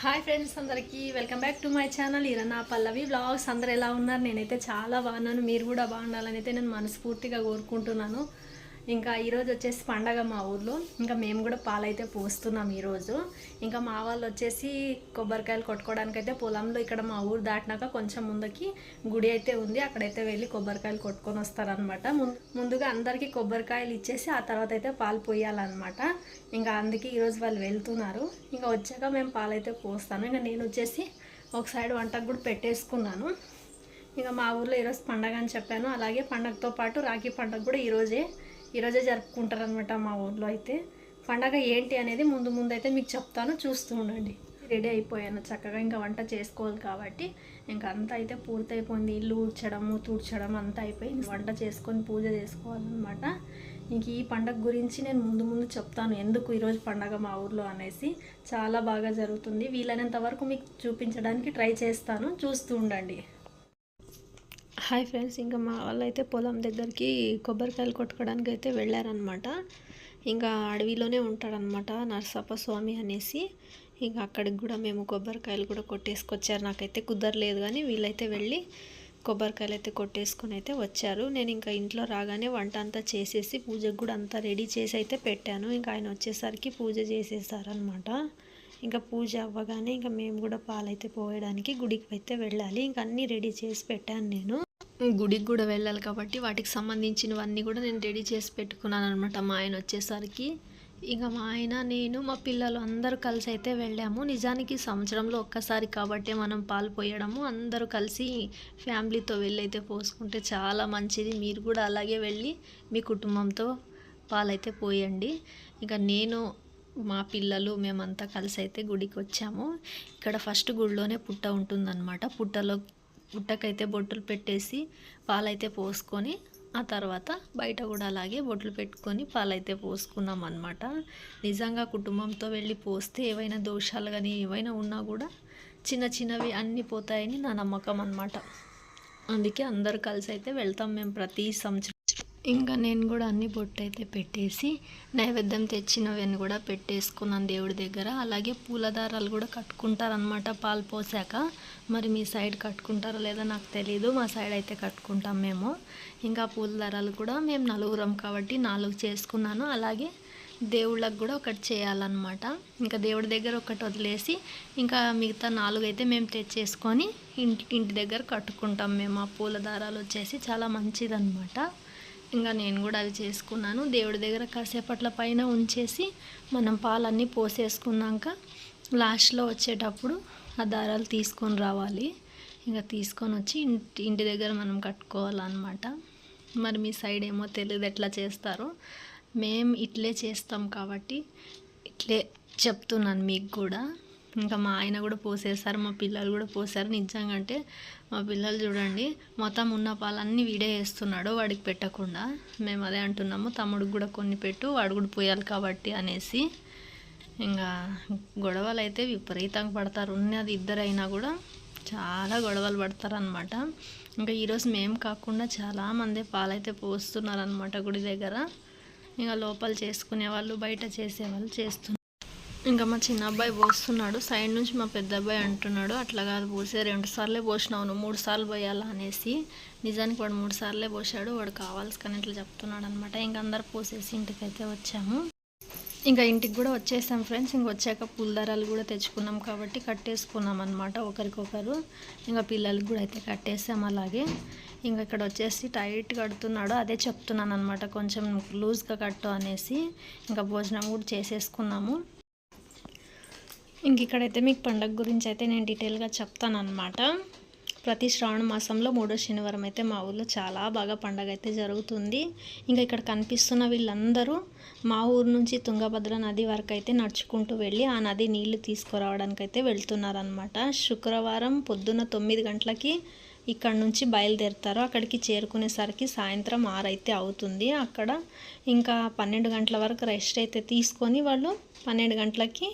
Hi friends అందరికీ welcome back to my channel ఇరనా Pallavi blogs అందరు ఎలా ఉన్నారు? నేనైతే చాలా బాగున్నాను. మీరు కూడా బాగుండాలని అయితే నేను మనస్ఫూర్తిగా కోరుకుంటున్నాను. ఇంకా ఈరోజు వచ్చేసి పండగ మా ఊర్లో. ఇంకా మేము కూడా పాలైతే పోస్తున్నాం ఈరోజు ఇంకా మా వాళ్ళు వచ్చేసి కొబ్బరికాయలు కొట్టుకోవడానికి అయితే పొలంలో ఇక్కడ మా ఊరు దాటినాక కొంచెం ముందుకి గుడి అయితే ఉంది. అక్కడైతే వెళ్ళి కొబ్బరికాయలు కొట్టుకొని వస్తారనమాట ముందుగా అందరికీ కొబ్బరికాయలు ఇచ్చేసి ఆ తర్వాత అయితే పాలు పోయాలన్నమాట. ఇంకా అందుకే ఈరోజు వాళ్ళు వెళ్తున్నారు. ఇంకా వచ్చాక మేము పాలైతే పోస్తాను. ఇంకా నేను వచ్చేసి ఒక సైడ్ వంటకు కూడా పెట్టేసుకున్నాను. ఇంకా మా ఊర్లో ఈరోజు పండగ అని చెప్పాను. అలాగే పండగతో పాటు రాఖీ పండగ కూడా ఈరోజే ఈరోజే జరుపుకుంటారు అనమాట మా ఊర్లో అయితే. పండగ ఏంటి అనేది ముందు ముందు అయితే మీకు చెప్తాను చూస్తూ ఉండండి. రెడీ అయిపోయాను చక్కగా ఇంకా వంట చేసుకోవాలి కాబట్టి. ఇంకా అంతా అయితే పూర్తయిపోయింది. ఇల్లు ఊడ్చడము తూడ్చడం అంతా అయిపోయింది. వంట చేసుకొని పూజ చేసుకోవాలన్నమాట. ఇంక ఈ పండగ గురించి నేను ముందు ముందు చెప్తాను ఎందుకు ఈరోజు పండగ మా ఊర్లో అనేసి. చాలా బాగా జరుగుతుంది. వీలైనంత వరకు మీకు చూపించడానికి ట్రై చేస్తాను. చూస్తూ ఉండండి. హాయ్ ఫ్రెండ్స్ ఇంకా మా వాళ్ళు అయితే పొలం దగ్గరికి కొబ్బరికాయలు కొట్టుకోవడానికి అయితే వెళ్ళారనమాట ఇంకా అడవిలోనే ఉంటాడనమాట నరసప్ప స్వామి అనేసి. ఇంకా అక్కడికి కూడా మేము కొబ్బరికాయలు కూడా కొట్టేసుకొచ్చారు. నాకైతే కుదరలేదు కానీ వీళ్ళైతే వెళ్ళి కొబ్బరికాయలు అయితే కొట్టేసుకొని అయితే వచ్చారు. నేను ఇంకా ఇంట్లో రాగానే వంట అంతా చేసేసి పూజకు కూడా అంతా రెడీ చేసి అయితే పెట్టాను. ఇంకా ఆయన వచ్చేసరికి పూజ చేసేసారనమాట ఇంకా పూజ అవ్వగానే ఇంకా మేము కూడా పాలైతే పోయడానికి గుడికి అయితే వెళ్ళాలి. ఇంకా అన్నీ రెడీ చేసి పెట్టాను నేను. గుడికి కూడా వెళ్ళాలి కాబట్టి వాటికి సంబంధించినవన్నీ కూడా నేను రెడీ చేసి పెట్టుకున్నాను అనమాట మా ఆయన వచ్చేసరికి. ఇక మా ఆయన నేను మా పిల్లలు అందరూ కలిసి అయితే వెళ్ళాము. నిజానికి సంవత్సరంలో ఒక్కసారి కాబట్టి మనం పాలు పోయడము. అందరూ కలిసి ఫ్యామిలీతో వెళ్ళైతే పోసుకుంటే చాలా మంచిది. మీరు కూడా అలాగే వెళ్ళి మీ కుటుంబంతో పాలైతే పోయండి. ఇక నేను మా పిల్లలు మేమంతా కలిసి అయితే గుడికి వచ్చాము. ఇక్కడ ఫస్ట్ గుడిలోనే పుట్ట ఉంటుందన్నమాట. పుట్టలో పుట్టకైతే బొట్టులు పెట్టేసి పాలైతే పోసుకొని ఆ తర్వాత బయట కూడా అలాగే బొట్లు పెట్టుకొని పాలైతే పోసుకున్నాం అనమాట నిజంగా కుటుంబంతో వెళ్ళి పోస్తే ఏవైనా దోషాలు కానీ ఏవైనా ఉన్నా కూడా చిన్న చిన్నవి అన్నీ పోతాయని నా నమ్మకం అనమాట అందుకే అందరు కలిసి అయితే వెళ్తాం మేము ప్రతి సంవత్సరం. ఇంకా నేను కూడా అన్ని బొట్టు అయితే పెట్టేసి నైవేద్యం తెచ్చినవన్నీ కూడా పెట్టేసుకున్నాను దేవుడి దగ్గర. అలాగే పూలదారాలు కూడా కట్టుకుంటారనమాట పాలు పోసాక. మరి మీ సైడ్ కట్టుకుంటారో లేదో నాకు తెలియదు మా సైడ్ అయితే కట్టుకుంటాం మేము. ఇంకా పూలదారాలు కూడా మేము నలుగురం కాబట్టి నాలుగు చేసుకున్నాను. అలాగే దేవుళ్ళకి కూడా ఒకటి చేయాలన్నమాట. ఇంకా దేవుడి దగ్గర ఒకటి వదిలేసి ఇంకా మిగతా నాలుగు అయితే మేము తెచ్చేసుకొని ఇంటి ఇంటి దగ్గర కట్టుకుంటాం మేము. ఆ పూల దారాలు వచ్చేసి చాలా మంచిదన్నమాట. ఇంకా నేను కూడా అవి చేసుకున్నాను. దేవుడి దగ్గర కాసేపట్ల పైన ఉంచేసి మనం పాలన్నీ పోసేసుకున్నాక లాస్ట్లో వచ్చేటప్పుడు ఆ దారాలు తీసుకొని రావాలి. ఇంకా తీసుకొని వచ్చి ఇంటి ఇంటి దగ్గర మనం కట్టుకోవాలన్నమాట. మరి మీ సైడ్ ఏమో తెలియదు ఎట్లా చేస్తారో. మేము ఇట్లే చేస్తాం కాబట్టి ఇట్లే చెప్తున్నాను మీకు కూడా. ఇంకా మా ఆయన కూడా పోసేసారు మా పిల్లలు కూడా పోసారు నిజంగా అంటే మా పిల్లలు చూడండి మొత్తం ఉన్న పాలన్నీ వీడే వేస్తున్నాడు వాడికి పెట్టకుండా. మేము అదే అంటున్నాము తమ్ముడికి కూడా కొన్ని పెట్టు వాడు కూడా పోయాలి కాబట్టి అనేసి. ఇంకా గొడవలు అయితే విపరీతంగా పడతారు ఉన్నది ఇద్దరైనా కూడా చాలా గొడవలు పడతారనమాట ఇంకా ఈరోజు మేము కాకుండా చాలామంది పాలైతే పోస్తున్నారనమాట గుడి దగ్గర. ఇంకా లోపల చేసుకునే వాళ్ళు బయట చేసేవాళ్ళు చేస్తున్నారు. ఇంకా మా చిన్న అబ్బాయి పోస్తున్నాడు. సైడ్ నుంచి మా పెద్ద అబ్బాయి అంటున్నాడు అట్లా కాదు పోసే రెండు సార్లే పోసినావు నువ్వు మూడు సార్లు పోయాలా? అనేసి. నిజానికి వాడు మూడు సార్లే పోసాడు వాడు కావాల్సి కానీ ఇట్లా చెప్తున్నాడు అనమాట ఇంకా అందరు పోసేసి ఇంటికి అయితే వచ్చాము. ఇంకా ఇంటికి కూడా వచ్చేసాం ఫ్రెండ్స్. ఇంక వచ్చాక పూలదారాలు కూడా తెచ్చుకున్నాం కాబట్టి కట్టేసుకున్నాం అనమాట ఒకరికొకరు. ఇంకా పిల్లలకి కూడా అయితే కట్టేసాం అలాగే. ఇంకా ఇక్కడ వచ్చేసి టైట్ కడుతున్నాడు. అదే చెప్తున్నాను అనమాట కొంచెం లూజ్గా కట్టు అనేసి. ఇంకా భోజనం కూడా చేసేసుకున్నాము. ఇంక ఇక్కడైతే మీకు పండగ గురించి అయితే నేను డీటెయిల్గా చెప్తానమాట ప్రతి శ్రావణ మాసంలో మూడో శనివారం అయితే మా ఊర్లో చాలా బాగా పండగ అయితే జరుగుతుంది. ఇంకా ఇక్కడ కనిపిస్తున్న వీళ్ళందరూ మా ఊరు నుంచి తుంగభద్ర నది వరకు అయితే నడుచుకుంటూ వెళ్ళి ఆ నది నీళ్ళు తీసుకురావడానికి అయితే వెళ్తున్నారనమాట శుక్రవారం పొద్దున్న తొమ్మిది గంటలకి ఇక్కడ నుంచి బయలుదేరుతారు. అక్కడికి చేరుకునేసరికి సాయంత్రం ఆరైతే అవుతుంది. అక్కడ ఇంకా పన్నెండు గంటల వరకు రెస్ట్ అయితే తీసుకొని వాళ్ళు పన్నెండు గంటలకి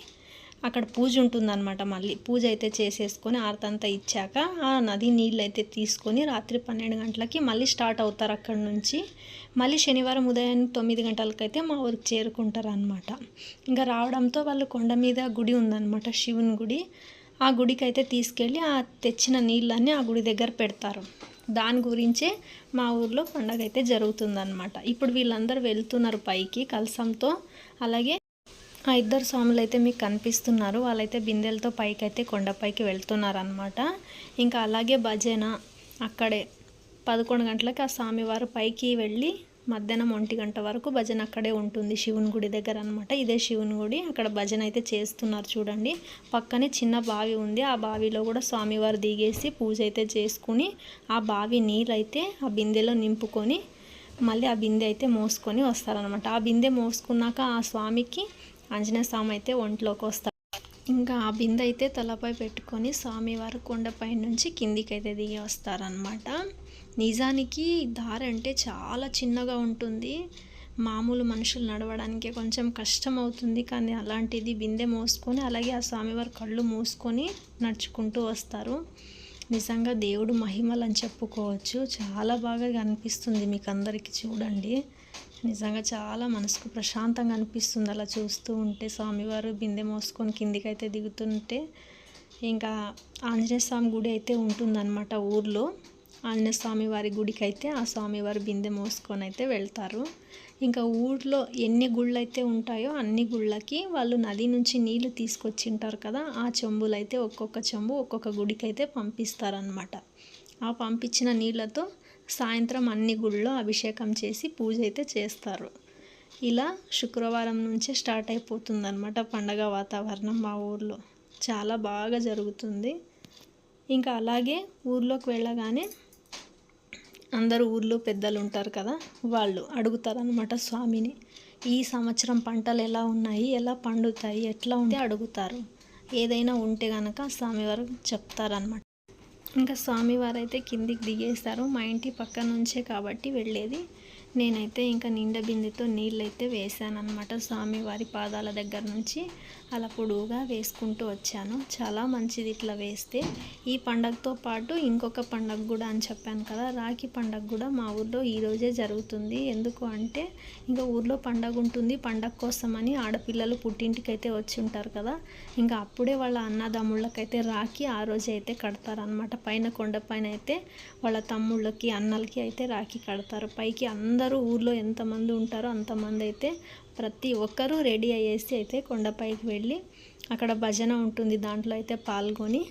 అక్కడ పూజ ఉంటుందన్నమాట మళ్ళీ. పూజ అయితే చేసేసుకొని ఆరతంతా ఇచ్చాక ఆ నది నీళ్ళు అయితే తీసుకొని రాత్రి పన్నెండు గంటలకి మళ్ళీ స్టార్ట్ అవుతారు అక్కడ నుంచి. మళ్ళీ శనివారం ఉదయం తొమ్మిది గంటలకైతే మా ఊరికి చేరుకుంటారు అనమాట ఇంకా రావడంతో వాళ్ళు కొండ మీద గుడి ఉందన్నమాట శివుని గుడి. ఆ గుడికి అయితే తీసుకెళ్ళి ఆ తెచ్చిన నీళ్ళన్నీ ఆ గుడి దగ్గర పెడతారు. దాని గురించే మా ఊర్లో పండగ అయితే జరుగుతుందన్నమాట. ఇప్పుడు వీళ్ళందరూ వెళ్తున్నారు పైకి కలసంతో. అలాగే ఆ ఇద్దరు స్వాములు అయితే మీకు కనిపిస్తున్నారు. వాళ్ళైతే బిందెలతో పైకి అయితే కొండపైకి వెళ్తున్నారు అనమాట ఇంకా అలాగే భజన అక్కడే పదకొండు గంటలకి ఆ స్వామివారు పైకి వెళ్ళి మధ్యాహ్నం ఒంటి గంట వరకు భజన అక్కడే ఉంటుంది. శివుని గుడి దగ్గర అనమాట ఇదే శివుని గుడి. అక్కడ భజన అయితే చేస్తున్నారు చూడండి. పక్కనే చిన్న బావి ఉంది. ఆ బావిలో కూడా స్వామివారు దిగేసి పూజ అయితే చేసుకుని ఆ బావి నీళ్ళైతే ఆ బిందెలో నింపుకొని మళ్ళీ ఆ బిందె అయితే మోసుకొని వస్తారనమాట ఆ బిందె మోసుకున్నాక ఆ స్వామికి ఆంజనేయ స్వామి అయితే ఒంట్లోకి వస్తారు. ఇంకా ఆ బిందె అయితే తలపై పెట్టుకొని స్వామివారు కొండపై నుంచి కిందికి అయితే దిగి వస్తారనమాట నిజానికి దారి అంటే చాలా చిన్నగా ఉంటుంది. మామూలు మనుషులు నడవడానికి కొంచెం కష్టం అవుతుంది కానీ అలాంటిది బిందె మోసుకొని అలాగే ఆ స్వామివారు కళ్ళు మూసుకొని నడుచుకుంటూ వస్తారు. నిజంగా దేవుడు మహిమలు అని చెప్పుకోవచ్చు. చాలా బాగా కనిపిస్తుంది మీకు అందరికీ చూడండి. నిజంగా చాలా మనసుకు ప్రశాంతంగా అనిపిస్తుంది అలా చూస్తూ ఉంటే. స్వామివారు బిందె మోసుకొని కిందికైతే దిగుతుంటే ఇంకా ఆంజనేయ స్వామి గుడి అయితే ఉంటుందన్నమాట ఊర్లో. ఆంజనేయ స్వామి వారి గుడికి అయితే ఆ స్వామివారి బిందె మోసుకొని అయితే వెళ్తారు. ఇంకా ఊర్లో ఎన్ని గుళ్ళు అయితే ఉంటాయో అన్ని గుళ్ళకి వాళ్ళు నది నుంచి నీళ్ళు తీసుకొచ్చింటారు కదా ఆ చెంబులు అయితే ఒక్కొక్క చెంబు ఒక్కొక్క గుడికి అయితే పంపిస్తారనమాట ఆ పంపించిన నీళ్ళతో సాయంత్రం అన్ని గుళ్ళో అభిషేకం చేసి పూజ అయితే చేస్తారు. ఇలా శుక్రవారం నుంచే స్టార్ట్ అయిపోతుందన్నమాట పండగ వాతావరణం మా ఊర్లో. చాలా బాగా జరుగుతుంది. ఇంకా అలాగే ఊర్లోకి వెళ్ళగానే అందరూ ఊర్లో పెద్దలు ఉంటారు కదా వాళ్ళు అడుగుతారనమాట స్వామిని ఈ సంవత్సరం పంటలు ఎలా ఉన్నాయి ఎలా పండుతాయి ఎట్లా ఉంటే అడుగుతారు. ఏదైనా ఉంటే కనుక స్వామివారు చెప్తారనమాట ఇంకా స్వామివారు అయితే కిందికి దిగేస్తారు. మా ఇంటి పక్క నుంచే కాబట్టి వెళ్ళేది. నేనైతే ఇంకా నిండా బిందెతో నీళ్ళైతే అయితే వేసాను అనమాట స్వామివారి పాదాల దగ్గర నుంచి. అలా పొడువుగా వేసుకుంటూ వచ్చాను. చాలా మంచిది ఇట్లా వేస్తే. ఈ పండగతో పాటు ఇంకొక పండగ కూడా అని చెప్పాను కదా రాఖీ పండగ కూడా మా ఊర్లో ఈరోజే జరుగుతుంది. ఎందుకు అంటే ఇంకా ఊర్లో పండగ ఉంటుంది పండగ కోసమని ఆడపిల్లలు పుట్టింటికైతే వచ్చి ఉంటారు కదా. ఇంకా అప్పుడే వాళ్ళ అన్నదమ్ముళ్ళకైతే రాఖీ ఆ రోజే అయితే కడతారనమాట పైన కొండ పైన అయితే వాళ్ళ తమ్ముళ్ళకి అన్నలకి అయితే రాఖీ కడతారు. పైకి అందరూ అందరూ ఊర్లో ఎంతమంది ఉంటారో అంతమంది అయితే ప్రతి ఒక్కరూ రెడీ అయ్యేసి అయితే కొండపైకి వెళ్ళి అక్కడ భజన ఉంటుంది. దాంట్లో అయితే పాల్గొని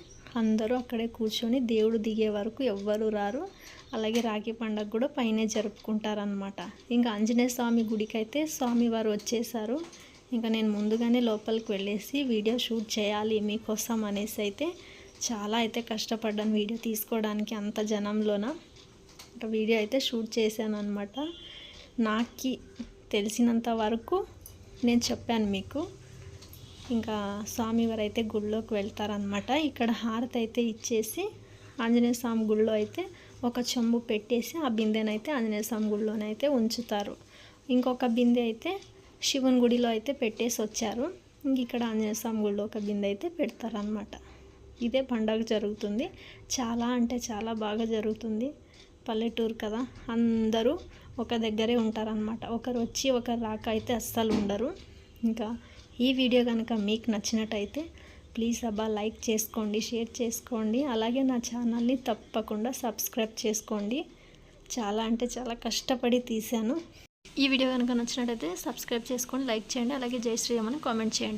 అందరూ అక్కడే కూర్చొని దేవుడు దిగే వరకు ఎవ్వరు రారు. అలాగే రాఖీ పండగ కూడా పైనే జరుపుకుంటారనమాట ఇంకా ఆంజనేయ స్వామి గుడికి అయితే స్వామివారు వచ్చేసారు. ఇంకా నేను ముందుగానే లోపలికి వెళ్ళేసి వీడియో షూట్ చేయాలి మీకోసం అనేసి అయితే చాలా అయితే కష్టపడ్డాను వీడియో తీసుకోవడానికి అంత జనంలోన. వీడియో అయితే షూట్ చేశాను అనమాట నాకు తెలిసినంత వరకు నేను చెప్పాను మీకు. ఇంకా స్వామివారు అయితే గుళ్ళోకి వెళ్తారనమాట ఇక్కడ హారతి అయితే ఇచ్చేసి ఆంజనేయ స్వామి గుళ్ళో అయితే ఒక చెంబు పెట్టేసి ఆ బిందెనైతే ఆంజనేయ స్వామి గుళ్ళోనైతే ఉంచుతారు. ఇంకొక బిందె అయితే శివుని గుడిలో అయితే పెట్టేసి వచ్చారు. ఇంక ఇక్కడ ఆంజనేయ స్వామి గుళ్ళో ఒక బిందె అయితే పెడతారనమాట ఇదే పండగ జరుగుతుంది. చాలా అంటే చాలా బాగా జరుగుతుంది. పల్లెటూరు కదా అందరూ ఒక దగ్గరే ఉంటారనమాట ఒకరు వచ్చి ఒకరు రాక అయితే అస్సలు ఉండరు. ఇంకా ఈ వీడియో కనుక మీకు నచ్చినట్టయితే ప్లీజ్ అబ్బా లైక్ చేసుకోండి షేర్ చేసుకోండి. అలాగే నా ఛానల్ని తప్పకుండా సబ్స్క్రైబ్ చేసుకోండి. చాలా అంటే చాలా కష్టపడి తీశాను. ఈ వీడియో కనుక నచ్చినట్టయితే సబ్స్క్రైబ్ చేసుకోండి లైక్ చేయండి అలాగే జై శ్రీరామ్ అని కామెంట్ చేయండి.